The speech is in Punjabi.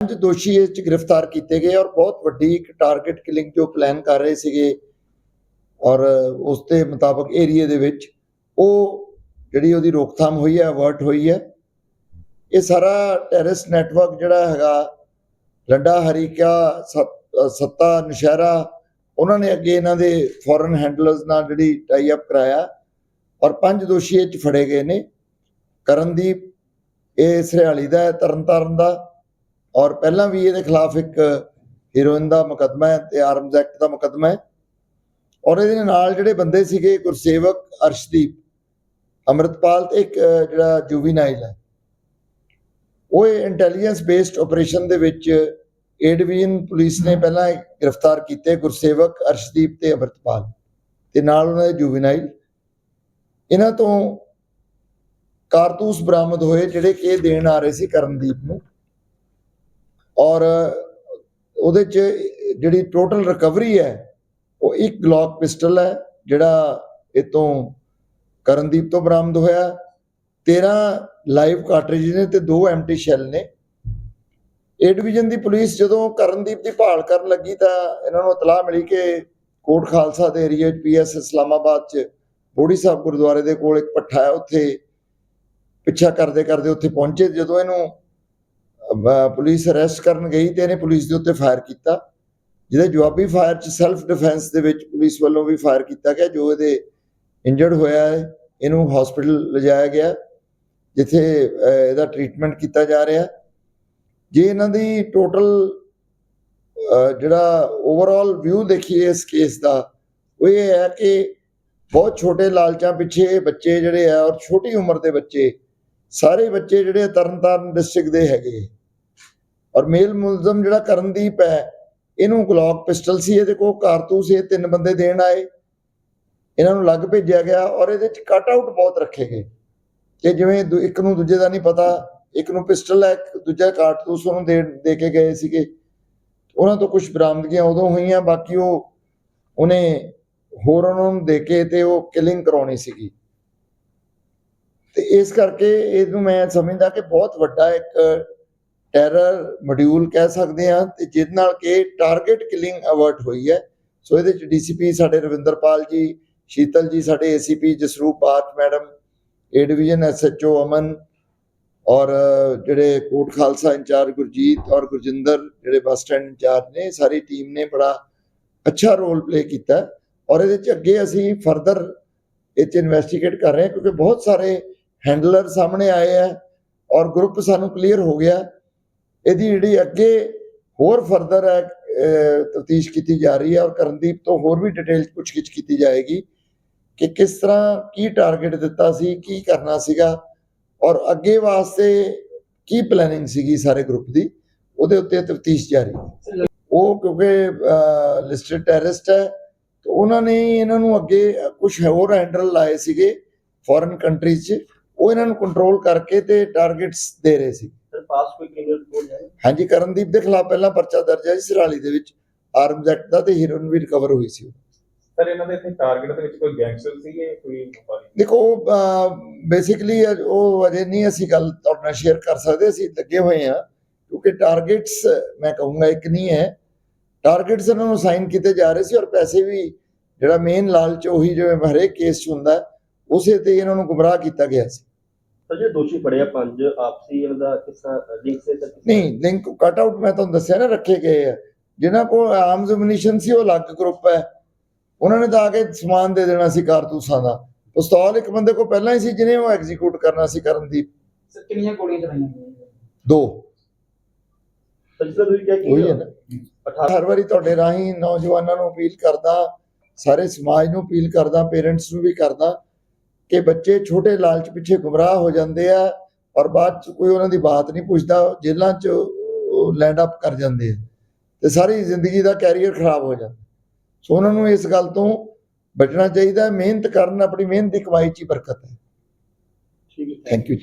ਪੰਜ ਦੋਸ਼ੀ ਇਸ ਚ ਗ੍ਰਿਫਤਾਰ ਕੀਤੇ ਗਏ ਔਰ ਬਹੁਤ ਵੱਡੀ ਇੱਕ ਟਾਰਗੇਟ ਕਿਲਿੰਗ ਜੋ ਪਲਾਨ ਕਰ ਰਹੇ ਸੀਗੇ ਔਰ ਉਸ ਦੇ ਮੁਤਾਬਕ ਏਰੀਏ ਦੇ ਵਿੱਚ ਉਹ ਜਿਹੜੀ ਉਹਦੀ ਰੋਕਥਾਮ ਹੋਈ ਹੈ ਅਵਰਟ ਹੋਈ ਹੈ। ਇਹ ਸਾਰਾ ਟੈਰਰਿਸਟ ਨੈਟਵਰਕ ਜਿਹੜਾ ਹੈਗਾ, ਲੱਡਾ, ਹਰੀਕਾ, ਸਤ- ਸੱਤਾ, ਨਸ਼ਹਿਰਾ, ਉਹਨਾਂ ਨੇ ਅੱਗੇ ਇਹਨਾਂ ਦੇ ਫੋਰਨ ਹੈਂਡਲਰਸ ਨਾਲ ਜਿਹੜੀ ਟਾਈ ਅਪ ਕਰਾਇਆ ਔਰ ਪੰਜ ਦੋਸ਼ੀ ਇਹ 'ਚ ਫੜੇ ਗਏ ਨੇ। ਕਰਨਦੀਪ, ਇਹ ਸਰਿਆਲੀ ਦਾ ਹੈ, ਤਰਨਤਾਰਨ ਦਾ। ਔਰ ਪਹਿਲਾਂ ਵੀ ਇਹਦੇ ਖਿਲਾਫ ਇੱਕ ਹੀਰੋਇਨ ਦਾ ਮੁਕੱਦਮਾ ਹੈ ਤੇ ਆਰਮਜ਼ ਐਕਟ ਦਾ ਮੁਕੱਦਮਾ ਹੈ। ਔਰ ਇਹਦੇ ਨਾਲ ਜਿਹੜੇ ਬੰਦੇ ਸੀਗੇ ਗੁਰਸੇਵਕ ਅਰਸ਼ਦੀਪ, ਅਮਰਤਪਾਲ ਤੇ ਇੱਕ ਜਿਹੜਾ ਜੁਵੀਨਾਈਲ ਹੈ। ਉਹ ਇੰਟੈਲੀਜੈਂਸ ਬੇਸਡ ਆਪਰੇਸ਼ਨ ਦੇ ਵਿੱਚ ਏ ਡਿਵੀਜ਼ਨ ਪੁਲਿਸ ਨੇ ਪਹਿਲਾਂ ਗ੍ਰਿਫਤਾਰ ਕੀਤੇ ਗੁਰਸੇਵਕ ਅਰਸ਼ਦੀਪ ਤੇ ਅਮਰਤਪਾਲ ਤੇ ਨਾਲ ਉਹਨਾਂ ਦੇ ਜੁਵੀਨਾਈਲ। ਇਹਨਾਂ ਤੋਂ ਕਾਰਤੂਸ ਬਰਾਮਦ ਹੋਏ ਜਿਹੜੇ ਕਿ ਦੇਣ ਆ ਰਹੇ ਸੀ ਕਰਨਦੀਪ ਨੂੰ। ਔਰ ਉਹਦੇ ਚ ਜਿਹੜੀ ਟੋਟਲ ਰਿਕਵਰੀ ਹੈ, ਉਹ ਇੱਕ ਗਲੌਕ ਪਿਸਟਲ ਹੈ, ਜਿਹੜਾ ਇਹ ਕਰਨਦੀਪ ਤੋਂ ਬਰਾਮਦ ਹੋਇਆ। 13 ਲਾਈਵ ਕਾਰਟ੍ਰਿਜ ਨੇ ਤੇ ਦੋ ਐਮਟੀ ਸ਼ੈਲ ਨੇ। ਏ ਡਿਵੀਜ਼ਨ ਦੀ ਪੁਲਿਸ ਜਦੋਂ ਕਰਨਦੀਪ ਦੀ ਭਾਲ ਕਰਨ ਲੱਗੀ ਤਾਂ ਇਹਨਾਂ ਨੂੰ ਇਤਲਾਹ ਮਿਲੀ ਕਿ ਕੋਟ ਖਾਲਸਾ ਦੇ ਏਰੀਆ 'ਚ ਪੀਐਸ ਇਸਲਾਮਾਬਾਦ 'ਚ ਬੋੜੀ ਸਾਹਿਬ ਗੁਰਦੁਆਰੇ ਦੇ ਕੋਲ ਇੱਕ ਪੱਠਾ ਹੈ, ਉੱਥੇ ਪਿੱਛਾ ਕਰਦੇ ਕਰਦੇ ਉੱਥੇ ਪਹੁੰਚੇ। ਜਦੋਂ ਇਹਨੂੰ ਪੁਲਿਸ ਅਰੈਸਟ ਕਰਨ ਗਈ ਤੇ ਇਹਨੇ ਪੁਲਿਸ ਦੇ ਉੱਤੇ ਫਾਇਰ ਕੀਤਾ। ਜਿਹਦੇ ਜਵਾਬੀ ਫਾਇਰ 'ਚ ਸੈਲਫ ਡਿਫੈਂਸ ਦੇ ਵਿੱਚ ਪੁਲਿਸ ਵੱਲੋਂ ਵੀ ਫਾਇਰ ਕੀਤਾ ਗਿਆ, ਜੋ ਇਹਦੇ ਇੰਜਰਡ ਹੋਇਆ ਹੈ, ਇਹਨੂੰ ਹਸਪੀਟਲ ਲਿਜਾਇਆ ਗਿਆ, ਜਿੱਥੇ ਇਹਦਾ ਟ੍ਰੀਟਮੈਂਟ ਕੀਤਾ ਜਾ ਰਿਹਾ। ਜੇ ਇਹਨਾਂ ਦੀ ਟੋਟਲ ਜਿਹੜਾ ਓਵਰਆਲ ਵਿਊ ਦੇਖੀਏ ਇਸ ਕੇਸ ਦਾ, ਉਹ ਇਹ ਹੈ ਕਿ ਬਹੁਤ ਛੋਟੇ ਲਾਲਚਾਂ ਪਿੱਛੇ ਬੱਚੇ ਜਿਹੜੇ ਆ ਔਰ ਛੋਟੀ ਉਮਰ ਦੇ ਬੱਚੇ, ਸਾਰੇ ਬੱਚੇ ਜਿਹੜੇ ਤਰਨਤਾਰਨ ਡਿਸਟ੍ਰਿਕਟ ਦੇ ਹੈਗੇ। ਔਰ ਮੇਲ ਮੁਲਜ਼ਮ ਜਿਹੜਾ ਕਰਨਦੀਪ ਹੈ, ਇਹਨੂੰ ਗਲੌਕ ਪਿਸਟਲ ਸੀ, ਇਹਦੇ ਕੋਲ ਕਾਰਤੂਸ ਇਹ ਤਿੰਨ ਬੰਦੇ ਦੇਣ ਆਏ। ਇਹਨਾਂ ਨੂੰ ਲੱਗ ਭੇਜਿਆ ਗਿਆ ਔਰ ਇਹਦੇ ਚ ਕਟ ਆਊਟ ਬਹੁਤ ਰੱਖੇ ਗਏ। ਕਿ ਜਿਵੇਂ ਇੱਕ ਨੂੰ ਦੂਜੇ ਦਾ ਨਹੀਂ ਪਤਾ, ਇੱਕ ਨੂੰ ਪਿਸਟਲ ਹੈ ਦੂਜਾ ਕਾਰਤੂਸ ਉਹਨੂੰ ਦੇ ਦੇ ਕੇ ਗਏ ਸੀਗੇ। ਉਹਨਾਂ ਤੋਂ ਕੁਝ ਬਰਾਮਦਗੀਆਂ ਉਦੋਂ ਹੋਈਆਂ, ਬਾਕੀ ਉਹ, ਉਹਨੇ ਹੋਰ ਉਹਨਾਂ ਨੂੰ ਦੇ ਕੇ ਤੇ ਉਹ ਕਿਲਿੰਗ ਕਰਾਉਣੀ ਸੀਗੀ। ਤੇ ਇਸ ਕਰਕੇ ਇਹਨੂੰ ਮੈਂ ਸਮਝਦਾ ਕਿ ਬਹੁਤ ਵੱਡਾ ਇੱਕ ਟੈਰਰ ਮੋਡਿਊਲ ਕਹਿ ਸਕਦੇ ਹਾਂ, ਤੇ ਜਿਹਦੇ ਨਾਲ ਕਿ ਟਾਰਗੇਟ ਕਿਲਿੰਗ ਅਵਰਟ ਹੋਈ ਹੈ। ਸੋ ਇਹਦੇ ਚ ਡੀਸੀਪੀ ਸਾਡੇ ਰਵਿੰਦਰਪਾਲ ਜੀ, ਸ਼ੀਤਲ ਜੀ ਸਾਡੇ ACP Jasroop Baat madam A division SHO Aman ਔਰ ਜਿਹੜੇ ਕੋਟ ਖਾਲਸਾ ਇੰਚਾਰਜ ਗੁਰਜੀਤ ਔਰ ਗੁਰਜਿੰਦਰ, ਜਿਹੜੇ ਬੱਸ ਸਟੈਂਡ ਇੰਚਾਰਜ ਨੇ, ਸਾਰੀ ਟੀਮ ਨੇ ਬੜਾ ਅੱਛਾ ਰੋਲ ਪਲੇ ਕੀਤਾ। ਔਰ ਇਹਦੇ ਚ ਅੱਗੇ ਅਸੀਂ ਫਰਦਰ ਇਹ ਚ ਇਨਵੈਸਟੀਗੇਟ ਕਰ ਰਹੇ ਹਾਂ, ਕਿਉਂਕਿ ਬਹੁਤ ਸਾਰੇ ਹੈਂਡਲਰ ਸਾਹਮਣੇ ਆਏ ਆ ਔਰ ਗਰੁੱਪ ਸਾਨੂੰ ਕਲੀਅਰ ਹੋ ਗਿਆ। ਇਹਦੀ ਜਿਹੜੀ ਅੱਗੇ ਹੋਰ ਫਰਦਰ ਹੈ ਤਫਤੀਸ਼ ਕੀਤੀ ਜਾ ਰਹੀ ਹੈ ਔਰ ਕਰਨਦੀਪ ਤੋਂ ਹੋਰ ਵੀ ਡਿਟੇਲ ਪੁੱਛਗਿੱਛ ਕੀਤੀ ਜਾਏਗੀ ਕਿ ਕਿਸ ਤਰ੍ਹਾਂ ਕੀ ਟਾਰਗੇਟ ਦਿੱਤਾ ਸੀ, ਕੀ ਕਰਨਾ ਸੀਗਾ ਔਰ ਅੱਗੇ ਵਾਸਤੇ ਕੀ ਪਲੈਨਿੰਗ ਸੀਗੀ ਸਾਰੇ ਗਰੁੱਪ ਦੀ, ਉਹਦੇ ਉੱਤੇ ਤਫਤੀਸ਼ ਜਾਰੀ ਹੈ। ਉਹ ਕਿਉਂਕਿ ਲਿਸਟਡ ਟੈਰਰਿਸਟ ਹੈ, ਤੇ ਉਹਨਾਂ ਨੇ ਇਹਨਾਂ ਨੂੰ ਅੱਗੇ ਕੁਝ ਹੋਰ ਹੈਂਡਲ ਲਾਏ ਸੀਗੇ ਫੋਰਨ ਕੰਟਰੀਜ਼ 'ਚ, ਉਹ ਇਹਨਾਂ ਨੂੰ ਕੰਟਰੋਲ ਕਰਕੇ ਤੇ ਟਾਰਗੇਟਸ ਦੇ ਰਹੇ ਸੀ। ਪਾਸ ਕੋਈ ਕ੍ਰਿਮੀਨਲ ਰਿਪੋਰਟ ਹੈ? ਹਾਂਜੀ ਕਰਨਦੀਪ ਦੇ ਖਿਲਾਫ ਪਹਿਲਾਂ ਪਰਚਾ ਦਰਜ ਹੈ ਜੀ ਸਿਰਾਲੀ ਦੇ ਵਿੱਚ। ਆਰਮਜ਼ ਐਕਟ ਦਾ ਤੇ ਹੀਰੋਇਨ ਵੀ ਰਿਕਵਰ ਹੋਈ ਸੀ ਸਰ ਇਹਨਾਂ ਦੇ ਇੱਥੇ ਟਾਰਗੇਟ ਦੇ ਵਿੱਚ ਕੋਈ ਗੈਂਗਸਟਰ ਸੀਗੇ ਕੋਈ ਵਪਾਰੀ? ਦੇਖੋ ਬੇਸਿਕਲੀ ਉਹ ਅਜੇ ਨਹੀਂ ਅਸੀਂ ਗੱਲ ਤੁਹਾਡੇ ਨਾਲ ਸ਼ੇਅਰ ਕਰ ਸਕਦੇ ਅਸੀਂ ਲੱਗੇ ਹੋਏ ਆ ਕਿਉਂਕਿ ਟਾਰਗੇਟਸ ਮੈਂ ਕਹੂੰਗਾ ਇੱਕ ਨਹੀਂ ਹੈ। ਟਾਰਗੇਟਸ ਇਹਨਾਂ ਨੂੰ ਸਾਈਨ ਕੀਤੇ ਜਾ ਰਹੇ ਸੀ ਔਰ ਪੈਸੇ ਵੀ ਜਿਹੜਾ ਮੇਨ ਲਾਲਚ ਉਹੀ ਜਿਵੇਂ ਹਰੇਕ ਕੇਸ 'ਚ ਹੁੰਦਾ ਉਸੇ ਤੇ ਇਹਨਾਂ ਨੂੰ ਗੁੰਮਰਾਹ ਕੀਤਾ ਗਿਆ ਸੀ। ਸਰ ਜਿਹੜੇ ਦੋਸ਼ੀ ਫੜੇ ਆ ਪੰਜ ਆਪਸੀ ਇਹਨਾਂ ਦਾ ਕਿਸ ਲਿੰਕ ਸੇ ਤੱਕ ਨਹੀਂ ਲਿੰਕ ਕਟ ਆਊਟ ਮੈਂ ਤੁਹਾਨੂੰ ਦੱਸਿਆ ਨਾ ਰੱਖੇ ਗਏ ਆ। ਜਿਨ੍ਹਾਂ ਕੋਲ ਆਰਮਸ ਮਿਨੀਸ਼ਨ ਸੀ ਉਹ ਅਲੱਗ ਗਰੁੱਪ ਹੈ। ਉਹਨਾਂ ਨੇ ਤਾਂ ਆ ਕੇ ਸਮਾਨ ਦੇ ਦੇਣਾ ਸੀ ਕਾਰਤੂਸਾਂ ਦਾ। ਪਿਸਤੌਲ ਇੱਕ ਬੰਦੇ ਕੋਲ ਪਹਿਲਾਂ ਹੀ ਸੀ ਜਿਹਨੇ ਉਹ ਐਗਜ਼ੀਕਿਊਟ ਕਰਨਾ ਸੀ ਕਰਨਦੀਪ। ਸਰ ਕਿੰਨੀਆਂ ਗੋਲੀਆਂ ਚਲਾਈਆਂ ਦੋ। ਤੁਸੀਂ ਕਿਹਾ ਉਹੀ ਹੈ ਕਿ ਨਾ। 18 ਹਰ ਵਾਰੀ ਤੁਹਾਡੇ ਰਾਹੀਂ ਨੌਜਵਾਨਾਂ ਨੂੰ ਅਪੀਲ ਕਰਦਾ ਸਾਰੇ ਸਮਾਜ ਨੂੰ ਅਪੀਲ ਕਰਦਾ ਪੇਰੈਂਟਸ ਨੂੰ ਵੀ ਕਰਦਾ। ਕਿ ਬੱਚੇ ਛੋਟੇ ਲਾਲਚ ਪਿੱਛੇ ਗੁੰਮਰਾਹ ਹੋ ਜਾਂਦੇ ਆ ਔਰ ਬਾਅਦ ਚ ਕੋਈ ਉਹਨਾਂ ਦੀ ਬਾਤ ਨਹੀਂ ਪੁੱਛਦਾ ਜੇਲ੍ਹਾਂ ਚ ਲੈਂਡ ਅਪ ਕਰ ਜਾਂਦੇ ਆ ਤੇ ਸਾਰੀ ਜ਼ਿੰਦਗੀ ਦਾ ਕੈਰੀਅਰ ਖਰਾਬ ਹੋ ਜਾਂਦਾ। ਸੋ ਉਹਨਾਂ ਨੂੰ ਇਸ ਗੱਲ ਤੋਂ ਬਚਣਾ ਚਾਹੀਦਾ। ਮਿਹਨਤ ਕਰਨ ਆਪਣੀ ਮਿਹਨਤ ਦੀ ਕਮਾਈ ਚ ਹੀ ਬਰਕਤ ਹੈ। ਠੀਕ ਹੈ। Thank you